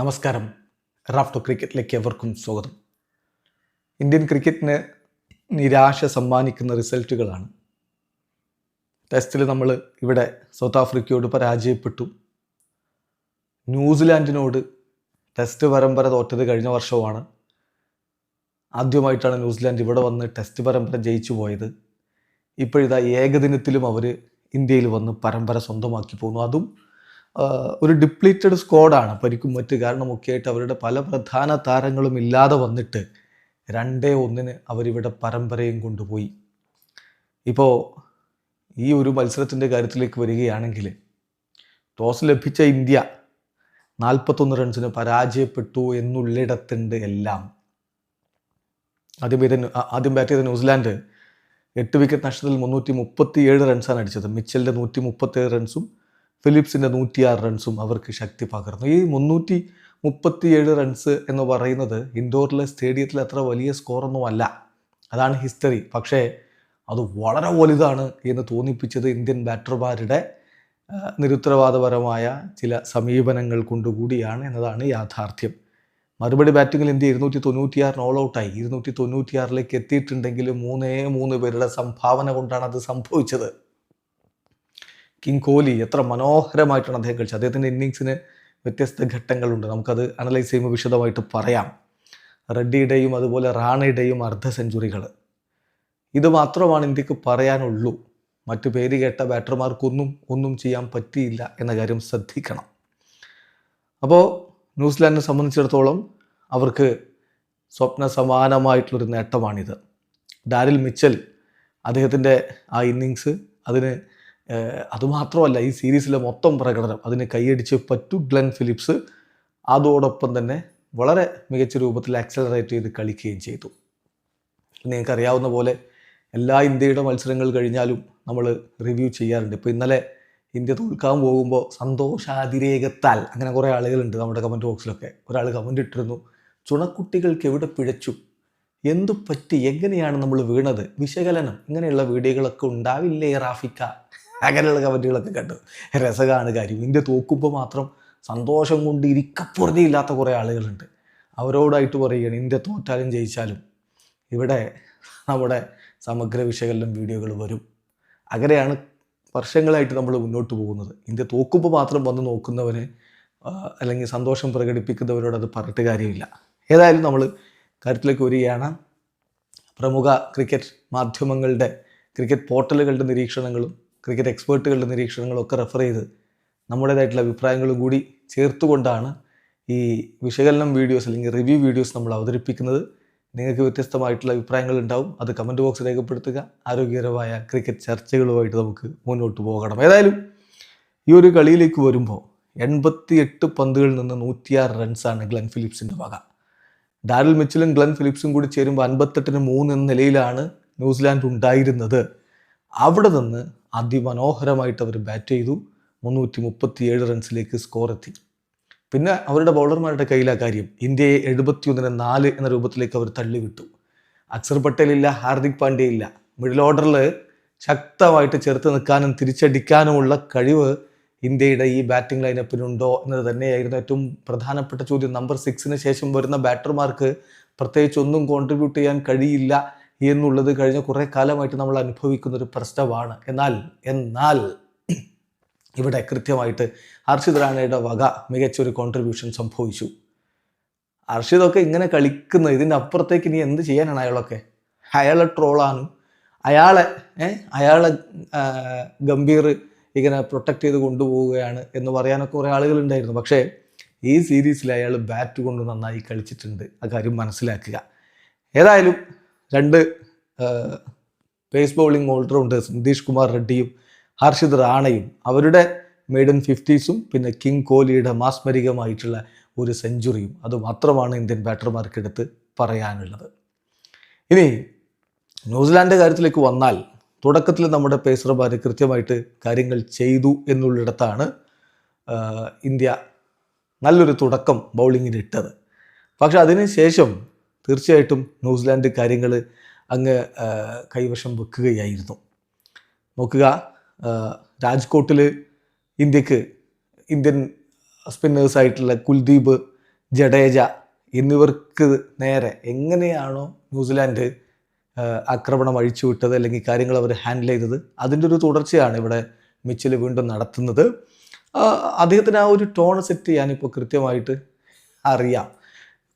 നമസ്കാരം. റാഫ്റ്റോ ക്രിക്കറ്റിലേക്ക് എവർക്കും സ്വാഗതം. ഇന്ത്യൻ ക്രിക്കറ്റിന് നിരാശ സമ്മാനിക്കുന്ന റിസൾട്ടുകളാണ്. ടെസ്റ്റിൽ നമ്മൾ ഇവിടെ സൗത്ത് ആഫ്രിക്കയോട് പരാജയപ്പെട്ടു. ന്യൂസിലാൻഡിനോട് ടെസ്റ്റ് പരമ്പര തോറ്റത് കഴിഞ്ഞ വർഷമാണ് ആദ്യമായിട്ടാണ് ന്യൂസിലാൻഡ് ഇവിടെ വന്ന് ടെസ്റ്റ് പരമ്പര ജയിച്ചു പോയത്. ഇപ്പോഴിതാ ഏകദിനത്തിലും അവർ ഇന്ത്യയിൽ വന്ന് പരമ്പര സ്വന്തമാക്കി പോകുന്നു അതും ഒരു ഡിപ്ലീറ്റഡ് സ്ക്വാഡാണ് പരിക്കും മറ്റ് കാരണമൊക്കെ ആയിട്ട് അവരുടെ പല പ്രധാന താരങ്ങളും ഇല്ലാതെ വന്നിട്ട് രണ്ടേ ഒന്നിന് അവരിവിടെ പരമ്പരയും കൊണ്ടുപോയി. ഇപ്പോൾ ഈ ഒരു മത്സരത്തിന്റെ കാര്യത്തിലേക്ക് വരികയാണെങ്കിൽ ടോസ് ലഭിച്ച ഇന്ത്യ നാൽപ്പത്തൊന്ന് റൺസിന് പരാജയപ്പെട്ടു എന്നുള്ളിടത്തുണ്ട് എല്ലാം. ആദ്യം ആദ്യം ബാറ്റ് ചെയ്ത ന്യൂസിലാൻഡ് എട്ട് വിക്കറ്റ് നഷ്ടത്തിൽ മുന്നൂറ്റി മുപ്പത്തി ഏഴ് റൺസാണ് അടിച്ചത്. മിച്ചലിന്റെ നൂറ്റി മുപ്പത്തി ഏഴ് റൺസും ഫിലിപ്സിന്റെ നൂറ്റിയാറ് റൺസും അവർക്ക് ശക്തി പകർന്നു. ഈ മുന്നൂറ്റി മുപ്പത്തിയേഴ് റൺസ് എന്ന് പറയുന്നത് ഇൻഡോറിലെ സ്റ്റേഡിയത്തിൽ അത്ര വലിയ സ്കോറൊന്നും അല്ല. അതാണ് ഹിസ്റ്ററി പക്ഷേ അത് വളരെ വലുതാണ് എന്ന് തോന്നിപ്പിച്ചത് ഇന്ത്യൻ ബാറ്റർമാരുടെ നിരുത്തരവാദപരമായ ചില സമീപനങ്ങൾ കൊണ്ടുകൂടിയാണ് എന്നതാണ് യാഥാർത്ഥ്യം. മറുപടി ബാറ്റിങ്ങിൽ ഇന്ത്യ ഇരുന്നൂറ്റി തൊണ്ണൂറ്റിയാറിന് ഓൾ ഔട്ടായി ഇരുന്നൂറ്റി തൊണ്ണൂറ്റിയാറിലേക്ക് എത്തിയിട്ടുണ്ടെങ്കിലും മൂന്നേ മൂന്ന് പേരുടെ സംഭാവന കൊണ്ടാണ് അത് സംഭവിച്ചത്. കിങ് കോഹ്ലി എത്ര മനോഹരമായിട്ടാണ് അദ്ദേഹം കളിച്ചത്. അദ്ദേഹത്തിന്റെ ഇന്നിങ്സിന് വ്യത്യസ്ത ഘട്ടങ്ങളുണ്ട്. നമുക്കത് അനലൈസ് ചെയ്യുമ്പോൾ വിശദമായിട്ട് പറയാം. റെഡ്ഡിയുടെയും അതുപോലെ റാണയുടെയും അർദ്ധ സെഞ്ചുറികൾ ഇത് മാത്രമാണ് ഇന്ത്യയ്ക്ക് പറയാനുള്ളൂ. മറ്റു പേര് കേട്ട ബാറ്റർമാർക്കൊന്നും ഒന്നും ചെയ്യാൻ പറ്റിയില്ല എന്ന കാര്യം ശ്രദ്ധിക്കണം. അപ്പോൾ ന്യൂസിലാൻഡിനെ സംബന്ധിച്ചിടത്തോളം അവർക്ക് സ്വപ്ന സമാനമായിട്ടുള്ളൊരു നേട്ടമാണിത്. ഡാരിൽ മിച്ചൽ അദ്ദേഹത്തിന്റെ ആ ഇന്നിങ്സ് അതിന് അതുമാത്രമല്ല ഈ സീരീസിലെ മൊത്തം പ്രകടനം. അതിന് കൈയടിച്ച് പറ്റു ഗ്ലെൻ ഫിലിപ്സ്. അതോടൊപ്പം തന്നെ വളരെ മികച്ച രൂപത്തിൽ ആക്സലറേറ്റ് ചെയ്ത് കളിക്കുകയും ചെയ്തു. നിങ്ങൾക്ക് അറിയാവുന്ന പോലെ എല്ലാ ഇന്ത്യയുടെ മത്സരങ്ങൾ കഴിഞ്ഞാലും നമ്മൾ റിവ്യൂ ചെയ്യാറുണ്ട്. ഇപ്പോൾ ഇന്നലെ ഇന്ത്യ തോൽക്കാൻ പോകുമ്പോൾ സന്തോഷാതിരേകത്താൽ അങ്ങനെ കുറേ ആളുകളുണ്ട് നമ്മുടെ കമന്റ് ബോക്സിലൊക്കെ ഒരാൾ കമന്റ് ഇട്ടിരുന്നു ചുണക്കുട്ടികൾക്ക് എവിടെ പിഴച്ചു? എന്തു പറ്റി? എങ്ങനെയാണ് നമ്മൾ വീണത്? വിശകലനം. ഇങ്ങനെയുള്ള വീഡിയോകളൊക്കെ ഉണ്ടാവില്ലേ റാഫിക്ക? അങ്ങനെയുള്ള കമന്റുകളൊക്കെ കണ്ടു. രസമാണ് കാര്യം. ഇന്ത്യ തോക്കുമ്പോൾ മാത്രം സന്തോഷം കൊണ്ട് ഇരിക്കപ്പുറതിയില്ലാത്ത കുറേ ആളുകളുണ്ട്. അവരോടായിട്ട് പറയുകയാണ് ഇന്ത്യ തോറ്റാലും ജയിച്ചാലും. ഇവിടെ നമ്മുടെ സമഗ്ര വിശകലനം വീഡിയോകൾ വരും. അങ്ങനെയാണ് വർഷങ്ങളായിട്ട് നമ്മൾ മുന്നോട്ട് പോകുന്നത്. ഇന്ത്യ തോക്കുമ്പോൾ മാത്രം വന്ന് നോക്കുന്നവന് അല്ലെങ്കിൽ സന്തോഷം പ്രകടിപ്പിക്കുന്നവരോട് അത് പറഞ്ഞിട്ട് കാര്യമില്ല. ഏതായാലും നമ്മൾ കാര്യത്തിലേക്ക് വരികയാണ്. പ്രമുഖ ക്രിക്കറ്റ് മാധ്യമങ്ങളുടെ ക്രിക്കറ്റ് പോർട്ടലുകളുടെ നിരീക്ഷണങ്ങളും ക്രിക്കറ്റ് എക്സ്പേർട്ടുകളുടെ നിരീക്ഷണങ്ങളൊക്കെ റെഫർ ചെയ്ത് നമ്മുടേതായിട്ടുള്ള അഭിപ്രായങ്ങളും കൂടി ചേർത്തുകൊണ്ടാണ് ഈ വിശകലനം വീഡിയോസ് അല്ലെങ്കിൽ റിവ്യൂ വീഡിയോസ് നമ്മൾ അവതരിപ്പിക്കുന്നത്. നിങ്ങൾക്ക് വ്യത്യസ്തമായിട്ടുള്ള അഭിപ്രായങ്ങൾ ഉണ്ടാവും. അത് കമന്റ് ബോക്സ് രേഖപ്പെടുത്തുക. ആരോഗ്യകരമായ ക്രിക്കറ്റ് ചർച്ചകളുമായിട്ട് നമുക്ക് മുന്നോട്ട് പോകണം ഏതായാലും ഈ ഒരു കളിയിലേക്ക് വരുമ്പോൾ എൺപത്തി എട്ട് പന്തുകളിൽ നിന്ന് നൂറ്റിയാറ് റൺസാണ് ഗ്ലെൻ ഫിലിപ്സിന്റെ വക. ഡാരൽ മിച്ചലും ഗ്ലെൻ ഫിലിപ്സും കൂടി ചേരുമ്പോൾ അൻപത്തെട്ടിന് മൂന്ന് എന്ന നിലയിലാണ് ന്യൂസിലാൻഡ് ഉണ്ടായിരുന്നത്. അവിടെ നിന്ന് അതിമനോഹരമായിട്ട് അവർ ബാറ്റ് ചെയ്തു. മുന്നൂറ്റി മുപ്പത്തിയേഴ് റൺസിലേക്ക് സ്കോർ എത്തി. പിന്നെ അവരുടെ ബൗളർമാരുടെ കയ്യിലാ കാര്യം ഇന്ത്യയെ എഴുപത്തിയൊന്നിന് നാല് എന്ന രൂപത്തിലേക്ക് അവർ തള്ളിവിട്ടു. അക്സർ പട്ടേലില്ല ഹാർദിക് പാണ്ഡ്യ ഇല്ല. മിഡിൽ ഓർഡറിൽ ശക്തമായിട്ട് ചേർത്ത് നിൽക്കാനും തിരിച്ചടിക്കാനുമുള്ള കഴിവ് ഇന്ത്യയുടെ ഈ ബാറ്റിംഗ് ലൈനപ്പിനുണ്ടോ എന്നത് തന്നെയായിരുന്നു ഏറ്റവും പ്രധാനപ്പെട്ട ചോദ്യം. നമ്പർ സിക്സിന് ശേഷം വരുന്ന ബാറ്റർമാർക്ക് പ്രത്യേകിച്ച് ഒന്നും കോൺട്രിബ്യൂട്ട് ചെയ്യാൻ കഴിയില്ല. എന്നുള്ളത് കഴിഞ്ഞ കുറേ കാലമായിട്ട് നമ്മൾ അനുഭവിക്കുന്ന ഒരു പ്രശ്നമാണ്. എന്നാൽ എന്നാൽ ഇവിടെ കൃത്യമായിട്ട് ഹർഷിത് റാണയുടെ വക മികച്ചൊരു കോൺട്രിബ്യൂഷൻ സംഭവിച്ചു. ഹർഷിതൊക്കെ ഇങ്ങനെ കളിക്കുന്ന. ഇതിന്റെ അപ്പുറത്തേക്ക് ഇനി എന്ത് ചെയ്യാനാണ് അയാളൊക്കെ? അയാളെ ട്രോളാനും അയാളെ അയാളെ ഗംഭീർ ഇങ്ങനെ പ്രൊട്ടക്ട് ചെയ്ത് കൊണ്ടുപോവുകയാണ് എന്ന് പറയാനൊക്കെ കുറേ ആളുകളുണ്ടായിരുന്നു പക്ഷേ ഈ സീരീസിൽ അയാൾ ബാറ്റ് കൊണ്ട് നന്നായി കളിച്ചിട്ടുണ്ട്. ആ കാര്യം മനസ്സിലാക്കുക. ഏതായാലും രണ്ട് pace bowling allrounders Nitish Kumar റെഡ്ഡിയും Harshit റാണയും. അവരുടെ മെയ്ഡൻ ഫിഫ്റ്റീസും പിന്നെ കിങ് കോഹ്ലിയുടെ മാസ്മരികമായിട്ടുള്ള ഒരു സെഞ്ചുറിയും അതുമാത്രമാണ് ഇന്ത്യൻ ബാറ്റർമാർക്കെടുത്ത് പറയാനുള്ളത്. ഇനി ന്യൂസിലാൻഡ് കാര്യത്തിലേക്ക് വന്നാൽ തുടക്കത്തിൽ നമ്മുടെ പേസർമാർ കൃത്യമായിട്ട് കാര്യങ്ങൾ ചെയ്തു എന്നുള്ളിടത്താണ് ഇന്ത്യ നല്ലൊരു തുടക്കം ബൗളിങ്ങിന് ഇട്ടത്. പക്ഷെ അതിനുശേഷം തീർച്ചയായിട്ടും ന്യൂസിലാൻഡ് കാര്യങ്ങൾ അങ്ങ് കൈവശം വെക്കുകയായിരുന്നു. നോക്കുക രാജ്കോട്ടിൽ ഇന്ത്യയ്ക്ക് ഇന്ത്യൻ സ്പിന്നേഴ്സായിട്ടുള്ള കുൽദീപ് ജഡേജ എന്നിവർക്ക് നേരെ എങ്ങനെയാണോ ന്യൂസിലാൻഡ് ആക്രമണം അഴിച്ചുവിട്ടത് അല്ലെങ്കിൽ കാര്യങ്ങൾ അവർ ഹാൻഡിൽ ചെയ്തത് അതിന്റെ ഒരു തുടർച്ചയാണ് ഇവിടെ മിച്ചിൽ വീണ്ടും നടത്തുന്നത്. അദ്ദേഹത്തിന് ആ ഒരു ടോൺ സെറ്റ് ചെയ്യാനിപ്പോൾ കൃത്യമായിട്ട് അറിയാം.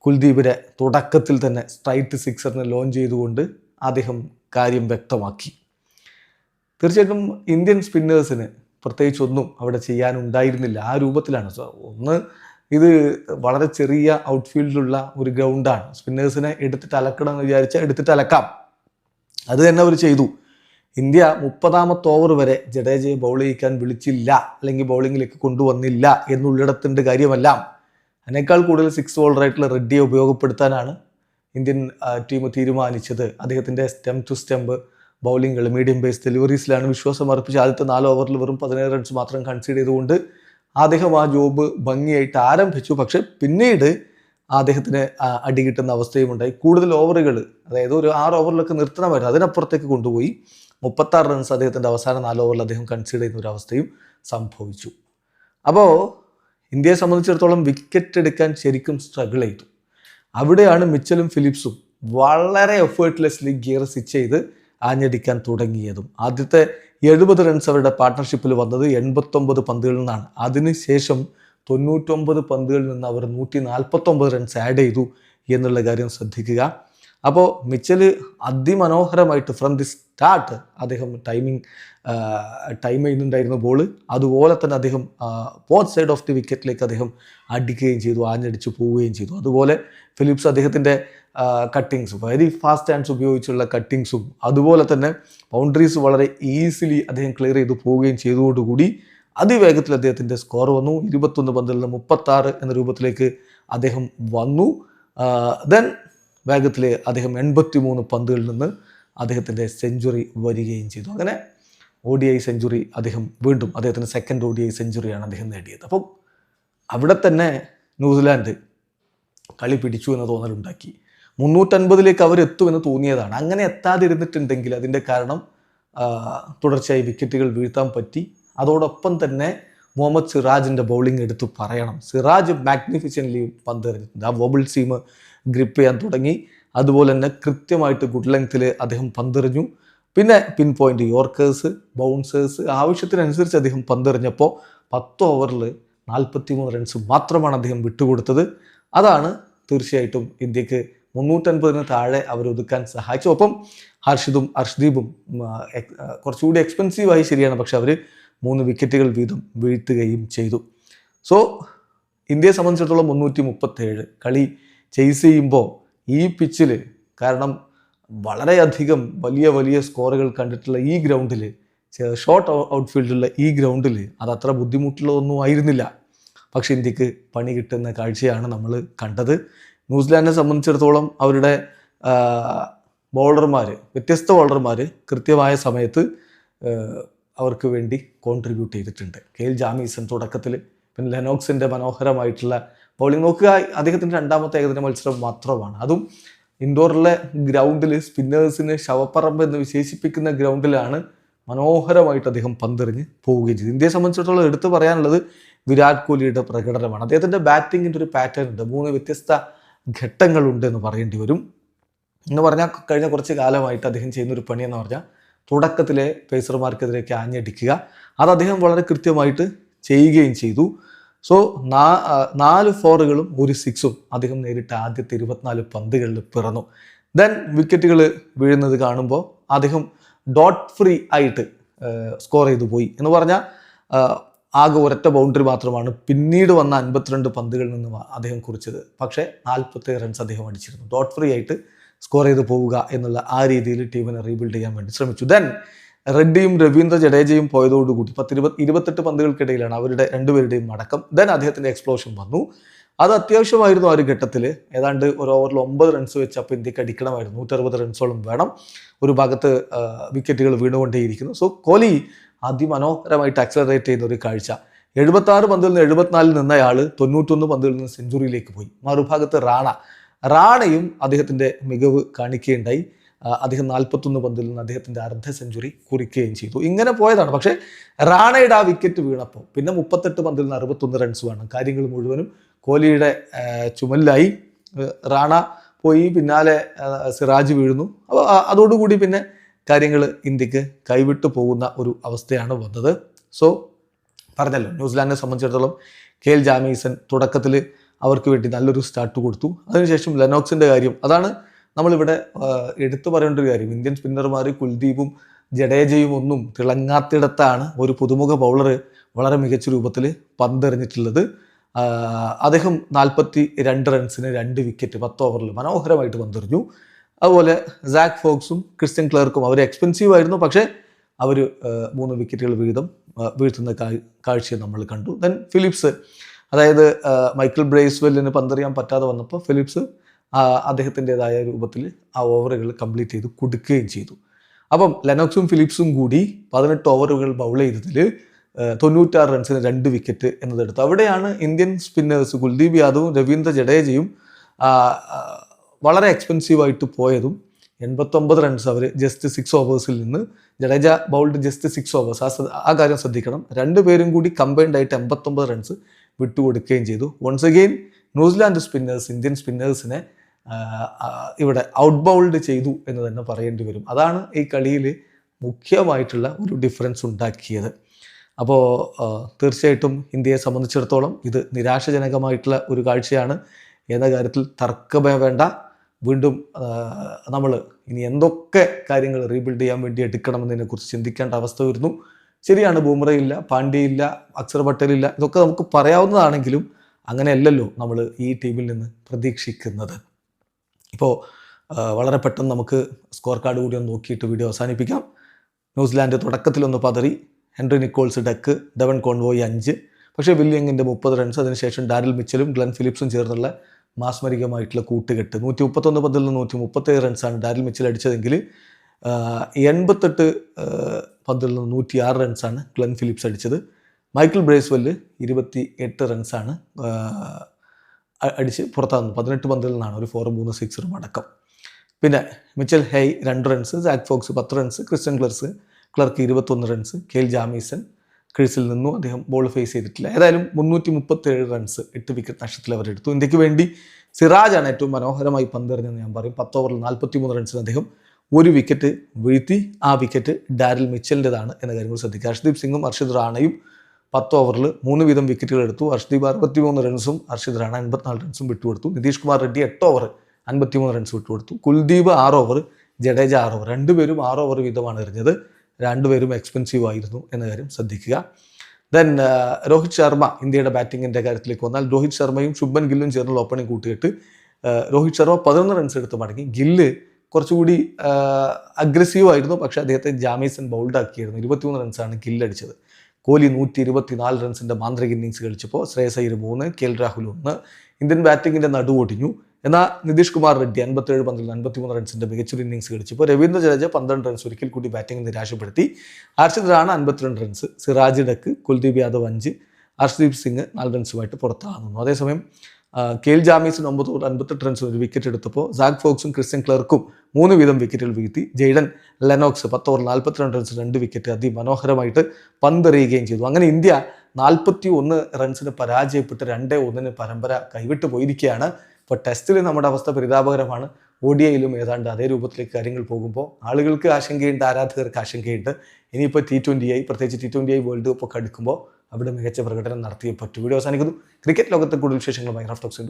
കുൽദീപിനെ തുടക്കത്തിൽ തന്നെ സ്ട്രൈറ്റ് സിക്സറിനെ ലോഞ്ച് ചെയ്തുകൊണ്ട് അദ്ദേഹം കാര്യം വ്യക്തമാക്കി. തീർച്ചയായിട്ടും ഇന്ത്യൻ സ്പിന്നേഴ്സിന് പ്രത്യേകിച്ച് ഒന്നും അവിടെ ചെയ്യാനുണ്ടായിരുന്നില്ല. ആ രൂപത്തിലാണ്. ഒന്ന് ഇത് വളരെ ചെറിയ ഔട്ട്ഫീൽഡിലുള്ള ഒരു ഗ്രൗണ്ടാണ് സ്പിന്നേഴ്സിനെ എടുത്തിട്ട് അലക്കണം എന്ന് വിചാരിച്ചാൽ എടുത്തിട്ട് അലക്കാം. അത് തന്നെ അവർ ചെയ്തു. ഇന്ത്യ മുപ്പതാമത്തെ ഓവർ വരെ ജഡേജയെ ബൗൾ ചെയ്യിക്കാൻ വിളിച്ചില്ല. അല്ലെങ്കിൽ ബൗളിങ്ങിലേക്ക് കൊണ്ടുവന്നില്ല എന്നുള്ളിടത്തിന്റെ കാര്യമെല്ലാം. അതിനേക്കാൾ കൂടുതൽ സിക്സ് ബോളറായിട്ടുള്ള റെഡ്ഡിയെ ഉപയോഗപ്പെടുത്താനാണ് ഇന്ത്യൻ ടീം തീരുമാനിച്ചത്. അദ്ദേഹത്തിന്റെ സ്റ്റെം ടു സ്റ്റെമ്പ് ബൗളിങ്ങുകൾ മീഡിയം ബേസ് ഡെലിവറീസിലാണ് വിശ്വാസം അർപ്പിച്ച് ആദ്യത്തെ നാല് ഓവറിൽ വെറും പതിനേഴ് റൺസ് മാത്രം കൺസീഡ് ചെയ്തുകൊണ്ട് അദ്ദേഹം ആ ജോബ് ഭംഗിയായിട്ട് ആരംഭിച്ചു. പക്ഷെ പിന്നീട് അദ്ദേഹത്തിന് അടി കിട്ടുന്ന അവസ്ഥയും ഉണ്ടായി. കൂടുതൽ ഓവറുകൾ അതായത് ഒരു ആറ് ഓവറിലൊക്കെ നിർത്തണമായിരുന്നു അതിനപ്പുറത്തേക്ക് കൊണ്ടുപോയി. മുപ്പത്താറ് റൺസ് അദ്ദേഹത്തിന്റെ അവസാന നാല് ഓവറിൽ അദ്ദേഹം കൺസീഡ് ചെയ്യുന്ന ഒരു അവസ്ഥയും സംഭവിച്ചു. അപ്പോൾ ഇന്ത്യയെ സംബന്ധിച്ചിടത്തോളം വിക്കറ്റ് എടുക്കാൻ ശരിക്കും സ്ട്രഗിൾ ചെയ്തു. അവിടെയാണ് മിച്ചലും ഫിലിപ്സും വളരെ എഫേർട്ട്ലെസ്ലി ഗിയർ സ്വിച്ച് ചെയ്ത് ആഞ്ഞടിക്കാൻ തുടങ്ങിയതും. ആദ്യത്തെ എഴുപത് റൺസ് അവരുടെ പാർട്ട്ണർഷിപ്പിൽ വന്നത് എൺപത്തൊമ്പത് പന്തുകളിൽ നിന്നാണ്. അതിനുശേഷം തൊണ്ണൂറ്റൊമ്പത് പന്തുകളിൽ നിന്ന് അവർ നൂറ്റി നാൽപ്പത്തൊമ്പത് റൺസ് ആഡ് ചെയ്തു എന്നുള്ള കാര്യം ശ്രദ്ധിക്കുക. അപ്പോൾ മിച്ചൽ അതിമനോഹരമായിട്ട് ഫ്രം ദി സ്റ്റാർട്ട് അദ്ദേഹം ടൈമിങ് ടൈം ചെയ്യുന്നുണ്ടായിരുന്ന ബോൾ അതുപോലെ തന്നെ അദ്ദേഹം പോത്ത് സൈഡ് ഓഫ് ദി വിക്കറ്റിലേക്ക് അദ്ദേഹം അടിക്കുകയും ചെയ്തു ആഞ്ഞടിച്ച് പോവുകയും ചെയ്തു. അതുപോലെ ഫിലിപ്സ് അദ്ദേഹത്തിന്റെ കട്ടിങ്സ് വെരി ഫാസ്റ്റ് ഹാൻഡ്സ് ഉപയോഗിച്ചുള്ള കട്ടിങ്സും അതുപോലെ തന്നെ ബൗണ്ടറീസ് വളരെ ഈസിലി അദ്ദേഹം ക്ലിയർ ചെയ്ത് പോവുകയും ചെയ്തുകൊണ്ടുകൂടി അതിവേഗത്തിൽ അദ്ദേഹത്തിന്റെ സ്കോർ വന്നു. ഇരുപത്തൊന്ന് നിന്ന് മുപ്പത്താറ് എന്ന രൂപത്തിലേക്ക് അദ്ദേഹം വന്നു. ദെൻ വേഗത്തിൽ അദ്ദേഹം എൺപത്തി മൂന്ന് പന്തുകളിൽ നിന്ന് അദ്ദേഹത്തിന്റെ സെഞ്ചുറി വരികയും ചെയ്തു. അങ്ങനെ ഒ ഡി ഐ സെഞ്ചുറി അദ്ദേഹം വീണ്ടും അദ്ദേഹത്തിന്റെ സെക്കൻഡ് ഒ ഡി ഐ സെഞ്ചുറിയാണ് അദ്ദേഹം നേടിയത്. അപ്പം അവിടെ തന്നെ ന്യൂസിലാൻഡ് കളി പിടിച്ചു എന്ന തോന്നലുണ്ടാക്കി. മുന്നൂറ്റൻപതിലേക്ക് അവർ എത്തുമെന്ന് തോന്നിയതാണ്. അങ്ങനെ എത്താതിരുന്നിട്ടുണ്ടെങ്കിൽ അതിന്റെ കാരണം തുടർച്ചയായി വിക്കറ്റുകൾ വീഴ്ത്താൻ പറ്റി. അതോടൊപ്പം തന്നെ മുഹമ്മദ് സിറാജിന്റെ ബൗളിംഗ് എടുത്തു പറയണം. സിറാജ് മാഗ്നിഫിഷ്യന്റ്ലി പന്ത് എറിഞ്ഞിട്ടുണ്ട് ആ വോബിൾ സീം ഗ്രിപ്പ് ചെയ്യാൻ തുടങ്ങി. അതുപോലെ തന്നെ കൃത്യമായിട്ട് ഗുഡ് ലെങ്ത്തിൽ അദ്ദേഹം പന്തെറിഞ്ഞു. പിന്നെ പിൻ പോയിന്റ് യോർക്കേഴ്സ് ബൗൺസേഴ്സ് ആവശ്യത്തിനനുസരിച്ച് അദ്ദേഹം പന്തെറിഞ്ഞപ്പോൾ പത്ത് ഓവറിൽ നാൽപ്പത്തി മൂന്ന് റൺസ് മാത്രമാണ് അദ്ദേഹം വിട്ടുകൊടുത്തത്. അതാണ് തീർച്ചയായിട്ടും ഇന്ത്യയ്ക്ക് മുന്നൂറ്റൻപതിന് താഴെ അവർ ഒതുക്കാൻ സഹായിച്ചു ഒപ്പം ഹർഷിദും ആ, കുറച്ചുകൂടി എക്സ്പെൻസീവായി ശരിയാണ്. പക്ഷെ അവർ മൂന്ന് വിക്കറ്റുകൾ വീതം വീഴ്ത്തുകയും ചെയ്തു. സോ ഇന്ത്യയെ സംബന്ധിച്ചിടത്തോളം മുന്നൂറ്റി മുപ്പത്തേഴ് കളി ചെയ്സ് ചെയ്യുമ്പോൾ ഈ പിച്ചിൽ കാരണം വളരെയധികം വലിയ വലിയ സ്കോറുകൾ കണ്ടിട്ടുള്ള ഈ ഗ്രൗണ്ടിൽ ഷോർട്ട് ഔട്ട് ഔട്ട്ഫീൽഡുള്ള ഈ ഗ്രൗണ്ടിൽ അത് അത്ര ബുദ്ധിമുട്ടുള്ളതൊന്നും ആയിരുന്നില്ല. പക്ഷേ ഇന്ത്യയ്ക്ക് പണി കിട്ടുന്ന കാഴ്ചയാണ് നമ്മൾ കണ്ടത്. ന്യൂസിലാൻഡിനെ സംബന്ധിച്ചിടത്തോളം അവരുടെ ബോളർമാർ വ്യത്യസ്ത ബോളർമാർ കൃത്യമായ സമയത്ത് അവർക്ക് വേണ്ടി കോൺട്രിബ്യൂട്ട് ചെയ്തിട്ടുണ്ട്. കെ എൽ ജാമീസൺ തുടക്കത്തിൽ പിന്നെ ലെനോക്സിന്റെ മനോഹരമായിട്ടുള്ള ബൗളിംഗ് നോക്കുക അദ്ദേഹത്തിന്റെ രണ്ടാമത്തെ ഏകദിന മത്സരം മാത്രമാണ്. അതും ഇൻഡോറിലെ ഗ്രൗണ്ടിൽ സ്പിന്നേഴ്സിന് ശവപ്പറമ്പ് എന്ന് വിശേഷിപ്പിക്കുന്ന ഗ്രൗണ്ടിലാണ് മനോഹരമായിട്ട് അദ്ദേഹം പന്തെറിഞ്ഞ് പോവുകയും ചെയ്തു. ഇന്ത്യയെ സംബന്ധിച്ചിടത്തോളം എടുത്തു പറയാനുള്ളത് വിരാട് കോഹ്ലിയുടെ പ്രകടനമാണ്. അദ്ദേഹത്തിന്റെ ബാറ്റിങ്ങിന്റെ ഒരു പാറ്റേൺ ഉണ്ട്. മൂന്ന് വ്യത്യസ്ത ഘട്ടങ്ങളുണ്ട് എന്ന് പറയേണ്ടി വരും. എന്ന് പറഞ്ഞാൽ കഴിഞ്ഞ കുറച്ച് കാലമായിട്ട് അദ്ദേഹം ചെയ്യുന്ന ഒരു പണി എന്ന് പറഞ്ഞാൽ തുടക്കത്തിലെ പേസർമാർക്കെതിരേക്ക് ആഞ്ഞടിക്കുക അത് അദ്ദേഹം വളരെ കൃത്യമായിട്ട് ചെയ്യുകയും ചെയ്തു. സോ നാ നാല് ഫോറുകളും ഒരു സിക്സും അദ്ദേഹം നേരിട്ട ആദ്യത്തെ ഇരുപത്തിനാല് പന്തുകളിൽ പിറന്നു. ദെൻ വിക്കറ്റുകൾ വീഴുന്നത് കാണുമ്പോൾ അദ്ദേഹം ഡോട്ട് ഫ്രീ ആയിട്ട് സ്കോർ ചെയ്തു പോയി. എന്ന് പറഞ്ഞാൽ ആകെ ഒരൊറ്റ ബൗണ്ടറി മാത്രമാണ്. പിന്നീട് വന്ന അൻപത്തിരണ്ട് പന്തുകളിൽ നിന്നും അദ്ദേഹം കുറിച്ചത്. പക്ഷേ നാൽപ്പത്തേഴ് റൺസ് അദ്ദേഹം അടിച്ചിരുന്നു. ഡോട്ട് ഫ്രീ ആയിട്ട് സ്കോർ ചെയ്ത് പോവുക എന്നുള്ള ആ രീതിയിൽ ടീമിനെ റീബിൽഡ് ചെയ്യാൻ വേണ്ടി ശ്രമിച്ചു. ദെൻ റെഡ്ഡിയും രവീന്ദ്ര ജഡേജയും പോയതോടുകൂടി പത്ത് ഇരുപത് ഇരുപത്തെട്ട് പന്തുകൾക്കിടയിലാണ് അവരുടെ രണ്ടുപേരുടെയും അടക്കം. ദെൻ അദ്ദേഹത്തിന്റെ എക്സ്പ്ലോഷൻ വന്നു. അത് അത്യാവശ്യമായിരുന്നു ആ ഒരു ഘട്ടത്തിൽ ഏതാണ്ട് ഒരു ഓവറിൽ ഒമ്പത് റൺസ് വെച്ച് അപ്പോൾ ഇന്ത്യയ്ക്ക് അടിക്കണമായിരുന്നു. നൂറ്ററുപത് റൺസോളം വേണം. ഒരു ഭാഗത്ത് വിക്കറ്റുകൾ വീണുകൊണ്ടേയിരിക്കുന്നു. സോ കോഹ്ലി അതിമനോഹരമായിട്ട് അക്സലറേറ്റ് ചെയ്യുന്ന ഒരു കാഴ്ച. എഴുപത്താറ് പന്തിൽ നിന്ന് എഴുപത്തിനാലിൽ നിന്നയാൾ തൊണ്ണൂറ്റൊന്ന് പന്തുകളിൽ നിന്ന് സെഞ്ചുറിയിലേക്ക് പോയി. മറുഭാഗത്ത് റാണ റാണയും അദ്ദേഹത്തിന്റെ മികവ് കാണിക്കുകയുണ്ടായി. അദ്ദേഹം നാൽപ്പത്തൊന്ന് പന്തിൽ നിന്ന് അദ്ദേഹത്തിന്റെ അർദ്ധ സെഞ്ചുറി കുറിക്കുകയും ചെയ്തു. ഇങ്ങനെ പോയതാണ്. പക്ഷേ റാണയുടെ ആ വിക്കറ്റ് വീണപ്പോൾ പിന്നെ മുപ്പത്തെട്ട് പന്തിൽ നിന്ന് അറുപത്തൊന്ന് റൺസ് വേണം. കാര്യങ്ങൾ മുഴുവനും കോഹ്ലിയുടെ ചുമലിലായി. റാണ പോയി പിന്നാലെ സിറാജ് വീഴുന്നു. അപ്പോൾ അതോടുകൂടി പിന്നെ കാര്യങ്ങൾ ഇന്ത്യയ്ക്ക് കൈവിട്ടു പോകുന്ന ഒരു അവസ്ഥയാണ് വന്നത്. സോ പറഞ്ഞല്ലോ ന്യൂസിലാൻഡിനെ സംബന്ധിച്ചിടത്തോളം കെ എൽ ജാമീസൺ തുടക്കത്തിൽ അവർക്ക് വേണ്ടി നല്ലൊരു സ്റ്റാർട്ട് കൊടുത്തു. അതിനുശേഷം ലെനോക്സിന്റെ കാര്യം. അതാണ് നമ്മളിവിടെ എടുത്തു പറയേണ്ട ഒരു കാര്യം. ഇന്ത്യൻ സ്പിന്നർമാർ കുൽദീപും ജഡേജയും ഒന്നും തിളങ്ങാത്തിടത്താണ് ഒരു പുതുമുഖ ബൗളർ വളരെ മികച്ച രൂപത്തിൽ പന്തെറിഞ്ഞിട്ടുള്ളത്. അദ്ദേഹം നാൽപ്പത്തി രണ്ട് റൺസിന് രണ്ട് വിക്കറ്റ് പത്ത് ഓവറിൽ മനോഹരമായിട്ട് പന്തെറിഞ്ഞു. അതുപോലെ സാക്ക് ഫോക്സും ക്രിസ്ത്യൻ ക്ലർക്കും അവർ എക്സ്പെൻസീവ് ആയിരുന്നു. പക്ഷേ അവർ മൂന്ന് വിക്കറ്റുകൾ വീതം വീഴ്ത്തുന്ന കാഴ്ച നമ്മൾ കണ്ടു. ദെൻ ഫിലിപ്സ് അതായത് മൈക്കിൾ ബ്രേസ്വെല്ലിന് പന്തെറിയാൻ പറ്റാതെ വന്നപ്പോൾ ഫിലിപ്സ് അദ്ദേഹത്തിന്റെതായ രൂപത്തിൽ ആ ഓവറുകൾ കംപ്ലീറ്റ് ചെയ്ത് കൊടുക്കുകയും ചെയ്തു. അപ്പം ലെനോക്സും ഫിലിപ്സും കൂടി പതിനെട്ട് ഓവറുകൾ ബൗൾ ചെയ്തതിൽ തൊണ്ണൂറ്റാറ് റൺസിന് രണ്ട് വിക്കറ്റ് എന്നതെടുത്തു. അവിടെയാണ് ഇന്ത്യൻ സ്പിന്നേഴ്സ് കുൽദീപ് യാദവും രവീന്ദ്ര ജഡേജയും വളരെ എക്സ്പെൻസീവ് ആയിട്ട് പോയതും എൺപത്തൊമ്പത് റൺസ് അവർ ജസ്റ്റ് സിക്സ് ഓവേഴ്സിൽ നിന്ന് Jadeja bowled just six overs. ആ ആ കാര്യം ശ്രദ്ധിക്കണം. രണ്ടുപേരും കൂടി കമ്പൈൻഡ് ആയിട്ട് എൺപത്തൊമ്പത് റൺസ് വിട്ടുകൊടുക്കുകയും ചെയ്തു. Once again New Zealand spinners Indian സ്പിന്നേഴ്സിനെ ഇവിടെ ഔട്ട് ബൗൾഡ് ചെയ്തു എന്ന് തന്നെ പറയേണ്ടി വരും. അതാണ് ഈ കളിയിൽ മുഖ്യമായിട്ടുള്ള ഒരു ഡിഫറൻസ് ഉണ്ടാക്കിയത്. അപ്പോൾ തീർച്ചയായിട്ടും ഇന്ത്യയെ സംബന്ധിച്ചിടത്തോളം ഇത് നിരാശജനകമായിട്ടുള്ള ഒരു കാഴ്ചയാണ്. എന്ന കാര്യത്തിൽ തർക്കമേ വേണ്ട. വീണ്ടും നമ്മൾ ഇനി എന്തൊക്കെ കാര്യങ്ങൾ റീബിൽഡ് ചെയ്യാൻ വേണ്ടി എടുക്കണമെന്നതിനെക്കുറിച്ച് ചിന്തിക്കേണ്ട അവസ്ഥ വരുന്നു. ശരിയാണ് ബൂമ്രയില്ല പാണ്ഡ്യയില്ല അക്ഷർ പട്ടേലില്ല ഇതൊക്കെ നമുക്ക് പറയാവുന്നതാണെങ്കിലും അങ്ങനെയല്ലല്ലോ നമ്മൾ ഈ ടീമിൽ നിന്ന് പ്രതീക്ഷിക്കുന്നത്. ഇപ്പോൾ വളരെ പെട്ടെന്ന് നമുക്ക് സ്കോർ കാർഡ് കൂടി ഒന്ന് നോക്കിയിട്ട് വീഡിയോ അവസാനിപ്പിക്കാം. ന്യൂസിലാൻഡ് തുടക്കത്തിലൊന്ന് പതറി Henry Nicholls duck Devon Conway അഞ്ച് പക്ഷേ വില്യങ്ങിന്റെ മുപ്പത് റൺസ് അതിനുശേഷം ഡാരിൽ മിച്ചലും ഗ്ലൻ ഫിലിപ്സും ചേർന്നുള്ള മാസ്മരികമായിട്ടുള്ള കൂട്ടുകെട്ട്. നൂറ്റി മുപ്പത്തൊന്ന് പതിൽ നിന്ന് നൂറ്റി മുപ്പത്തേഴ് റൺസാണ് ഡാരിൽ മിച്ചൽ അടിച്ചതെങ്കിൽ എൺപത്തെട്ട് പന്തിൽ നിന്ന് നൂറ്റി ആറ് റൺസാണ് ഗ്ലെൻ ഫിലിപ്സ് അടിച്ചത്. മൈക്കിൾ ബ്രേസ്വെല്ല് ഇരുപത്തി എട്ട് റൺസാണ് അടിച്ച് പുറത്താകുന്നത് പതിനെട്ട് പന്തിൽ നിന്നാണ് ഒരു ഫോറും മൂന്ന് സിക്സറും അടക്കം. പിന്നെ മിച്ചൽ ഹെയ് രണ്ട് റൺസ് സാക് ഫോക്സ് പത്ത് റൺസ് ക്രിസ്റ്റൻ ക്ലർസ് ക്ലർക്ക് ഇരുപത്തൊന്ന് റൺസ് കെൽ ജാമീസൺ ക്രീസിൽ നിന്നും അദ്ദേഹം ബോൾ ഫേസ് ചെയ്തിട്ടില്ല. ഏതായാലും മുന്നൂറ്റി മുപ്പത്തേഴ് റൺസ് എട്ട് വിക്കറ്റ് നഷ്ടത്തിൽ അവരെടുത്തു. ഇന്ത്യയ്ക്ക് വേണ്ടി സിറാജാണ് ഏറ്റവും മനോഹരമായി പന്തെറിഞ്ഞെന്ന് ഞാൻ പറയും. പത്ത് ഓവറിൽ നാൽപ്പത്തി മൂന്ന് റൺസിന് അദ്ദേഹം ഒരു വിക്കറ്റ് വീഴ്ത്തി ആ വിക്കറ്റ് ഡാരിൽ മിച്ചലിന്റെതാണ് എന്ന കാര്യങ്ങൾ ശ്രദ്ധിക്കുക. ഹർഷ്ദീപ് സിംഗും അർഷിദ് റാണയും പത്ത് ഓവറിൽ മൂന്ന് വീതം വിക്കറ്റുകൾ എടുത്തു. ഹർഷ്ദീപ് അറുപത്തിമൂന്ന് റൺസും ഹർഷിദ് റാണ എൺപത്തിനാല് റൺസും വിട്ടുകൊടുത്തു. നിതീഷ് കുമാർ റെഡ്ഡി എട്ട് ഓവർ അൻപത്തിമൂന്ന് റൺസ് വിട്ടുകൊടുത്തു. കുൽദീപ് ആറ് ഓവർ ജഡേജ ആറ് ഓവർ രണ്ടുപേരും ആറ് ഓവർ വീതമാണ് എറിഞ്ഞത്. രണ്ടുപേരും എക്സ്പെൻസീവ് ആയിരുന്നു എന്ന കാര്യം ശ്രദ്ധിക്കുക. ദെൻ രോഹിത് ശർമ്മ ഇന്ത്യയുടെ ബാറ്റിങ്ങിന്റെ കാര്യത്തിലേക്ക് വന്നാൽ രോഹിത് ശർമ്മയും ശുഭൻ ഗില്ലും ചേർന്നുള്ള ഓപ്പണിംഗ് കൂട്ടിയിട്ട് രോഹിത് ശർമ്മ പതിനൊന്ന് റൺസ് എടുത്ത് മടങ്ങി. ഗില്ല് കുറച്ചുകൂടി അഗ്രസീവ് ആയിരുന്നു. പക്ഷെ അദ്ദേഹത്തെ ജാമീസൺ ബൗൾഡ് ആക്കിയായിരുന്നു ഇരുപത്തിമൂന്ന് റൺസാണ് കില്ലടിച്ചത് കോഹ്ലി നൂറ്റി ഇരുപത്തിനാല് റൺസിന്റെ മാന്ത്രിക ഇന്നിങ്സ് കളിച്ചപ്പോൾ ശ്രേയസ് അയ്യർ മൂന്ന് കെൽ രാഹുൽ ഒന്ന്. ഇന്ത്യൻ ബാറ്റിങ്ങിന്റെ നടുവൊടിഞ്ഞു എന്നാൽ നിതീഷ് കുമാർ റെഡ്ഡി അൻപത്തേഴ് പന്തിൽ അൻപത്തിമൂന്ന് റൺസിന്റെ മികച്ചൊരു ഇന്നിങ്സ് കളിച്ചപ്പോൾ രവീന്ദ്ര ജഡേജ പന്ത്രണ്ട് റൺസ് ഒരിക്കൽ കൂടി ബാറ്റിംഗ് നിരാശപ്പെടുത്തി. ഹർഷിത് റാണ അൻപത്തിരണ്ട് റൺസ് സിറാജ് ഡക്ക് കുൽദീപ് യാദവ് അഞ്ച് ഹർഷ്ദീപ് സിംഗ് നാല് റൺസുമായിട്ട് പുറത്താകുന്നു. അതേസമയം ആ, കെ എൽ ജാമീസിന് ഒമ്പത് ഓവർ അൻപത്തെട്ട് റൺസ് ഒരു വിക്കറ്റ് എടുത്തപ്പോൾ സാക് ഫോക്സും ക്രിസ്ത്യൻ ക്ലർക്കും മൂന്ന് വീതം വിക്കറ്റുകൾ വീഴ്ത്തി. ജെയ്ഡൻ ലെനോക്സ് പത്ത് ഓവർ നാൽപ്പത്തിരണ്ട് റൺസ് രണ്ട് വിക്കറ്റ് അതിമനോഹരമായിട്ട് പന്തെറിയുകയും ചെയ്തു. അങ്ങനെ ഇന്ത്യ നാൽപ്പത്തി ഒന്ന് റൺസിന് പരാജയപ്പെട്ട് രണ്ടേ ഒന്നിന് പരമ്പര കൈവിട്ട് പോയിരിക്കുകയാണ്. ഇപ്പോൾ ടെസ്റ്റിൽ നമ്മുടെ അവസ്ഥ പരിതാപകരമാണ്. ഒഡിയയിലും ഏതാണ്ട് അതേ രൂപത്തിലേക്ക് കാര്യങ്ങൾ പോകുമ്പോൾ ആളുകൾക്ക് ആശങ്കയുണ്ട് ആരാധകർക്ക് ആശങ്കയുണ്ട്. ഇനിയിപ്പോൾ ടി ട്വന്റി ഐ പ്രത്യേകിച്ച് T twenty I World Cup ഒക്കെ അടുക്കുമ്പോൾ അവിടെ മികച്ച പ്രകടനം നടത്തിയേ പറ്റൂ. വീഡിയോ അവസാനിക്കുന്നു. ക്രിക്കറ്റ് ലോകത്തെ കൂടുതൽ വിശേഷങ്ങൾ റഫ് ടോക്സ്